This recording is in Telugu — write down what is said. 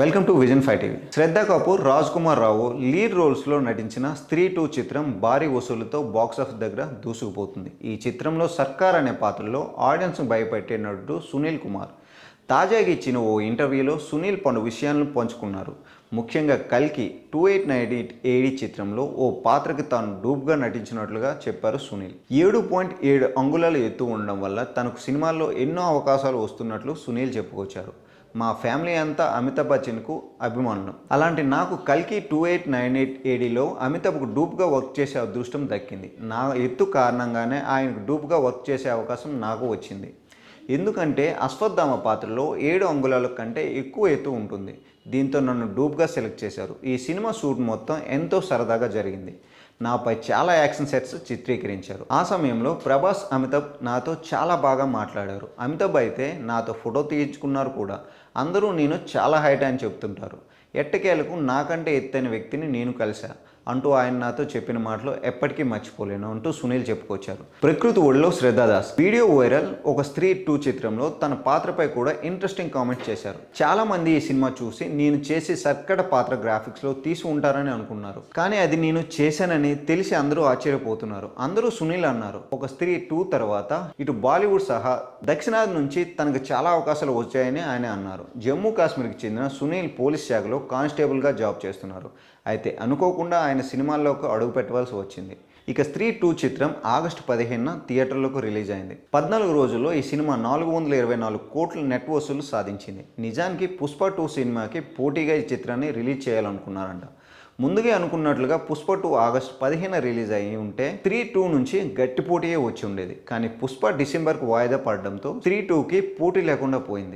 Welcome to vision five TV. Shraddha Kapoor Raj Kumar Rao lead రోల్స్లో నటించిన స్త్రీ టూ చిత్రం భారీ వసూలుతో బాక్సాఫీస్ దగ్గర దూసుకుపోతుంది. ఈ చిత్రంలో సర్కార్ అనే పాత్రలో ఆడియన్స్ను భయపెట్టే నటుడు సునీల్ కుమార్. తాజాగా ఇచ్చిన ఓ ఇంటర్వ్యూలో సునీల్ పలు విషయాలను పంచుకున్నారు. ముఖ్యంగా కల్కి two eight nine eight AD చిత్రంలో ఓ పాత్రకి తాను డూప్గా నటించినట్లుగా చెప్పారు సునీల్. ఏడు పాయింట్ ఏడు అంగుళాల ఎత్తు ఉండడం వల్ల తనకు సినిమాల్లో ఎన్నో అవకాశాలు వస్తున్నట్లు సునీల్ చెప్పుకొచ్చారు. మా ఫ్యామిలీ అంతా అమితాబ్ బచ్చన్కు అభిమానులు. అలాంటి నాకు కల్కి టూ ఎయిట్ నైన్ ఎయిట్ ఏడీలో అమితాబ్కు డూప్గా వర్క్ చేసే అదృష్టం దక్కింది. నా ఎత్తు కారణంగానే ఆయనకు డూప్గా వర్క్ చేసే అవకాశం నాకు వచ్చింది. ఎందుకంటే అశ్వత్థామ పాత్రలో ఏడు అంగుళాల కంటే ఎక్కువ ఎత్తు ఉంటుంది. దీంతో నన్ను డూప్గా సెలెక్ట్ చేశారు. ఈ సినిమా షూట్ మొత్తం ఎంతో సరదాగా జరిగింది. నాపై చాలా యాక్షన్ సెట్స్ చిత్రీకరించారు. ఆ సమయంలో ప్రభాస్ అమితాబ్ నాతో చాలా బాగా మాట్లాడారు. అమితాబ్ అయితే నాతో ఫోటో తీయించుకున్నారు కూడా. అందరూ నేను చాలా హైట్ అని చెప్తుంటారు. ఎట్టకేలకు నాకంటే ఎత్తైన వ్యక్తిని నేను కలిశా అంటూ ఆయన నాతో చెప్పిన మాటలు ఎప్పటికీ మర్చిపోలేను అంటూ సునీల్ చెప్పుకొచ్చారు. ప్రకృతి ఒడిలో శ్రద్ధాదాస్. వీడియో వైరల్ ఒక స్త్రీ టూ చిత్రంలో తన పాత్రపై కూడా ఇంట్రెస్టింగ్ కామెంట్ చేశారు. చాలా మంది ఈ సినిమా చూసి నేను చేసే సర్కట పాత్ర గ్రాఫిక్స్లో తీసి ఉంటారని అనుకున్నారు. కానీ అది నేను చేశానని తెలిసి అందరూ ఆశ్చర్యపోతున్నారు. అందరూ సునీల్ అన్నారు. ఒక స్త్రీ టూ తర్వాత ఇటు బాలీవుడ్ సహా దక్షిణాది నుంచి తనకు చాలా అవకాశాలు వచ్చాయని ఆయన అన్నారు. జమ్మూ కాశ్మీర్కి చెందిన సునీల్ పోలీస్ శాఖలో కానిస్టేబుల్గా జాబ్ చేస్తున్నారు. అయితే అనుకోకుండా ఆయన సినిమాల్లోకి అడుగు పెట్టవలసి వచ్చింది. ఇక స్త్రీ టూ చిత్రం ఆగస్టు పదిహేనున థియేటర్లకు రిలీజ్ అయింది. పద్నాలుగు రోజుల్లో ఈ సినిమా నాలుగు వందల ఇరవై నాలుగు కోట్ల నెట్ వసూలు సాధించింది. నిజానికి పుష్ప టూ సినిమాకి పోటీగా ఈ చిత్రాన్ని రిలీజ్ చేయాలనుకున్నారంట. ముందుగా అనుకున్నట్లుగా పుష్ప టూ ఆగస్టు పదిహేను రిలీజ్ అయ్యి ఉంటే త్రీ టూ నుంచి గట్టి పోటీయే వచ్చి ఉండేది. కానీ పుష్ప డిసెంబర్కు వాయిదా పడడంతో త్రీ టూకి పోటీ లేకుండా పోయింది.